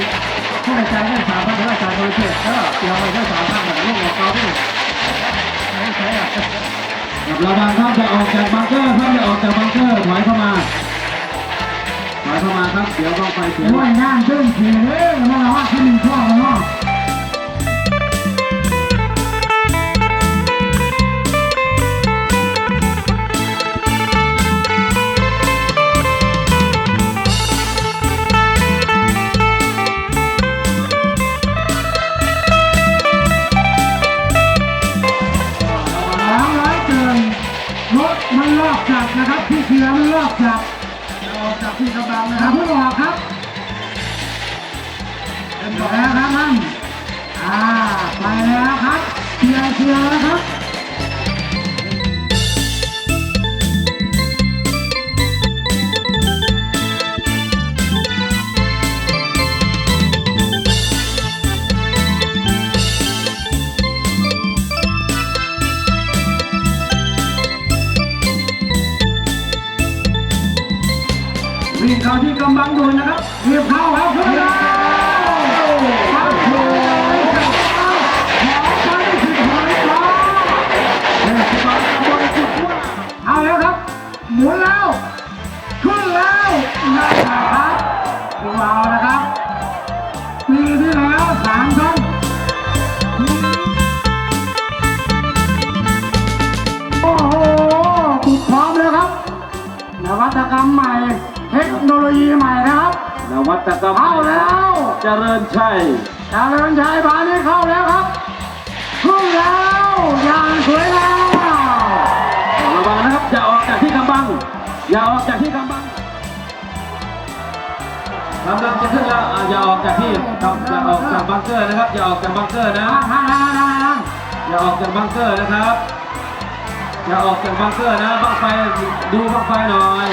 เจกต์ต้องไปต้องไปจ่ายแค่สามพันแล้วจ่ายโปรเจกต์เออเดี๋ยวไปแค่สามพันแบบลูกของเขาด้วยใช่อะกับระวังครับจะออกจากบังเกอร์ครับจะออกจากบังเกอร์ถอยเข้ามาถอยเข้ามาครับเดี๋ยวต้องไปเสียด้วยน้ำตื้นเสียเลยมาว่าที่หนึ่งข้อแล้ว อมันลอกจับจะออกจากที่กำบังนะคครัรับบผู้บอกครับหมดแล้วครับท่านอ่าไปแล้วครับเชียร์เชียร์แล้วครับ เข้าที่กำบังด่วนนะครับเรียบเข้าครับโอ้ยขอไปสิบหอยล้อเทศบาลตำบลสุดว่าเอาแล้วครับ หมุนแล้ว ขึ้นแล้วนะครับดูเอานะครับปีที่แล้วสามครั้งโอ้โห พร้อมแล้วครับนวัตกรรมใหม่ เทคโนโลยีใหม่นะครับ นวัตกรรมเข้าแล้วเจริญชัยดาวเรืองชัยพานี้เข้าแล้วครับขึ้นแล้วอย่างสวยงามระวังนะครับอย่าออกจากที่กำบัง อย่าออกจากที่กำบังกำลังจะขึ้นแล้วอะอย่าออกจากที่กำอย่าออกจากบังเกอร์นะครับอย่าออกจากบังเกอร์นะทางทางทางทางอย่าออกจากบังเกอร์นะครับอย่าออกจากบังเกอร์นะบังไฟดูบังไฟหน่อย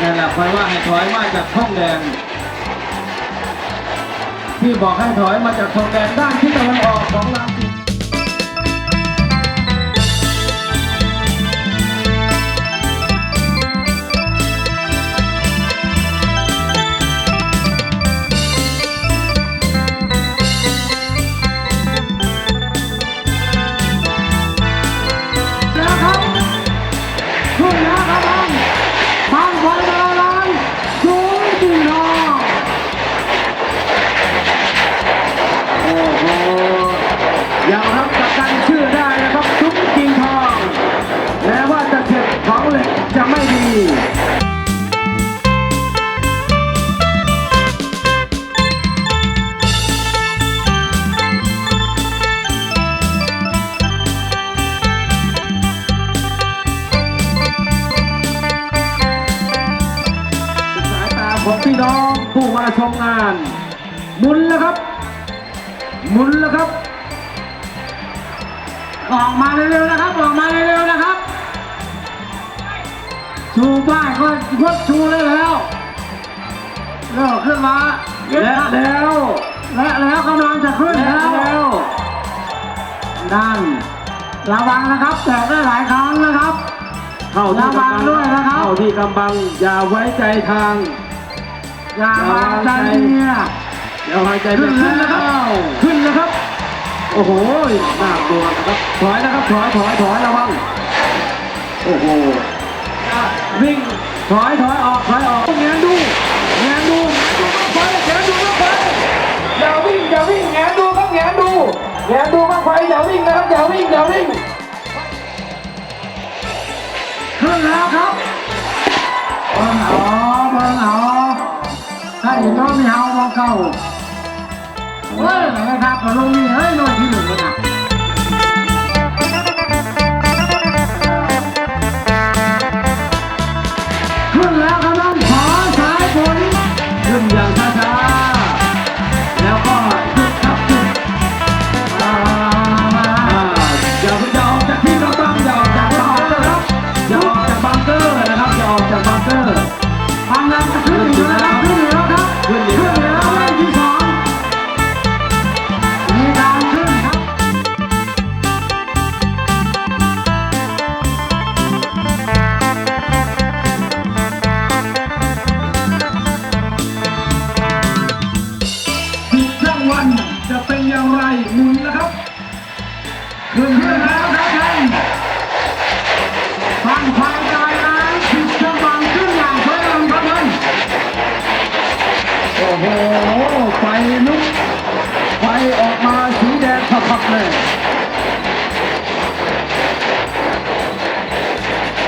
นี่แหละคอยว่าให้ถอยมาจากท้องแดงพี่บอกให้ถอยมาจากท้องแดงด้านที่ตะวันออกของลำสิแงานหมุนแล้วครับหมุนแล้วครับ ออกมาเร็วๆนะครับ ออกมาเร็วๆนะครับ ชูป้ายก็ยกชูเลยแล้วเริ่มขึ้นมาเย็ดและครับแล้ว และแล้วกำลังจะขึ้นและแล้วแล้วด้านระวังนะครับแตกได้หลายครั้งนะครับ เข้าที่กำระวับังงด้วยนะครับ เข้าที่กำบังอย่าไว้ใจทาง อย่าวางใจเนี่ยอย่าไว้ใจขึ้นขึ้นแล้วครับแล้วขึ้นแล้วครับ โอ้โหน่ากลัวนะครับถอยนะครับถอยถอยถอยระวังโอ้โหวิ่งถอยถอยออกถอยออกแงนดูแงนดูไปแงนดูครับไปอย่าวิ่งอย่าวิ่งแงนดูครับแงนดูแงนดูครับไปอย่าวิ่งนะครับอย่าวิ่งอย่าวิ่งขึ้นแล้วครับเบิ้งเอาเบิ้งเอา ถ้าอย่างน้อยไม่เอามองเก่าเฮ้ยนะครับมาลงนี่เฮ้ยหน่อยที่หนึ่งเลยนะขึ้นแล้วครับน้องขอสายฝนขึ้นอย่างช้าๆแล้วก็หยุดครับหยุดมามาอ่าอย่าอย่าออกจากที่กำบังอย่าออกจากบังเกอร์ครับอย่าออกจากบังเกอร์นะครับอย่าออกจากบังเกอร์กำลังจะขึ้นอยู่แล้ว ขึ้นขึ้นแล้ววครับท่านฟังไฟใจนะสิบจังขึ้นอย่างสวยงามครับท่านโอ้โหไฟลุกไฟออกมาสีแดงพับๆเลย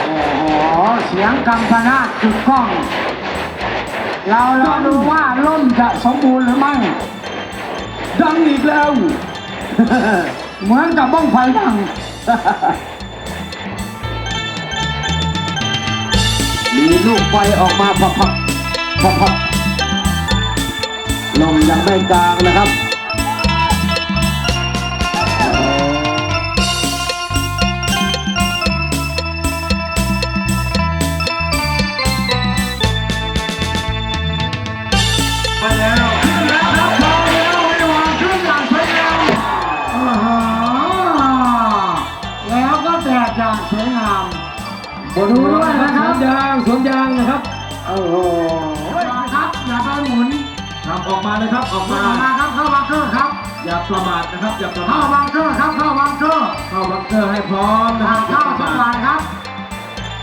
โอ้โหเสียงกัมพนาจุดกล้อง เราเราดูว่าล่มจะสมบูรณ์หรือไม่ดังอีกแล้ว เหมือนกับบ้องไฟดัง มีลูกไฟออกมาพับพับพับๆลมยังไม่กลางนะครับ ครับโอ้โหอย่าครับอย่าไปหมุนทำออกมาเลยครับออกมามาครับเข้าบังเกอร์ครับ อย่าประมาทนะครับอย่าประเข้ามาทบังเกอร์ครับเข้าบังเกอร์เข้าบังเกอร์ให้พร้อมนะคเข้ารับเข้าจังหวะครับ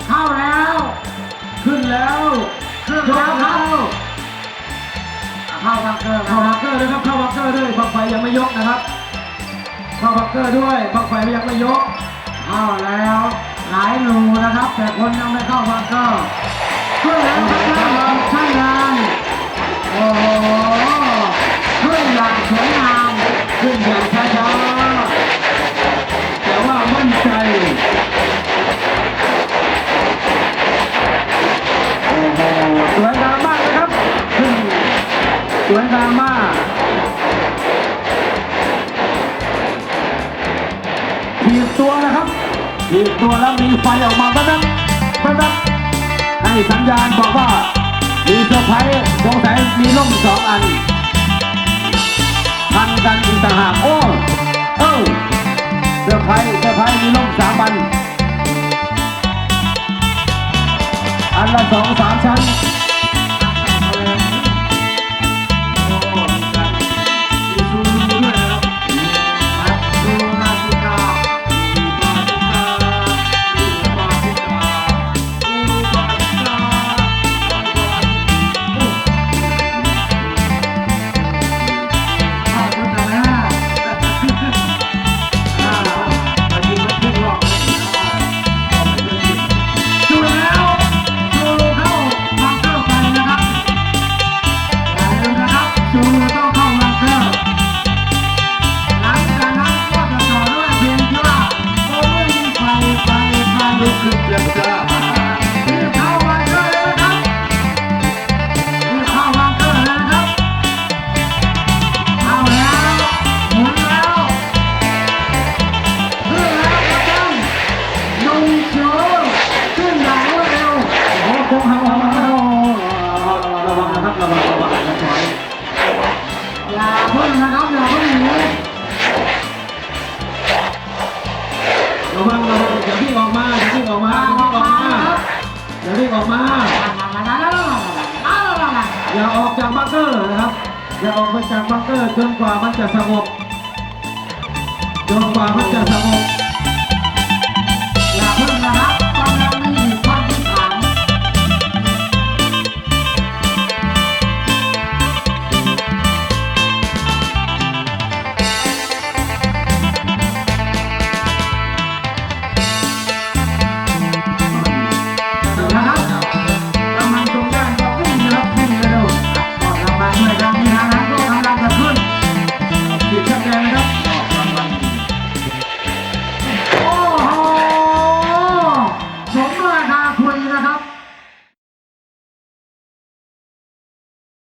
เข้าแล้ว ขึ้นแล้วขึ้นแล้วครับเข้าบังเกอร์เข้าบังเกอร์ด้วยครับเข้าบังเกอร์ด้วยบังไฟยังไม่ยกนะครับเข้าบังเกอร์ด้วยบังไฟยังไม่ยกเข้าแล้วหลายรูนะครับ แต่คนยังไม่เข้าบังเกอร์ ขึ้นแล้วครับท่านใช่เลยโอ้โหขึ้นอย่างสวยงามขึ้นอย่างช้าๆแต่ว่ามั่นใจโอ้โหสวยงามมากนะครับขึ้นสวยงามมากถีบตัวนะครับถีบตัวแล้วมีไฟออกมาแป๊บๆแป๊บๆ ให้สัญญาณบอกว่ามีเซอร์ไพรส์สงสัยมีล่มสองอัน พันกันอีกต่างหากโอ้เออเซอร์ไพรส์เซอร์ไพรส์มีล่มสามอัน อันละสองสามชั้น อกมาอย่ารีบอกมาอย่ารีบออกมาอย่าออกจากบังเกอร์นะครับอย่าออกมาจากบังเกอร์จนกว่ามันจะสงบจนกว่ามันจะสงบ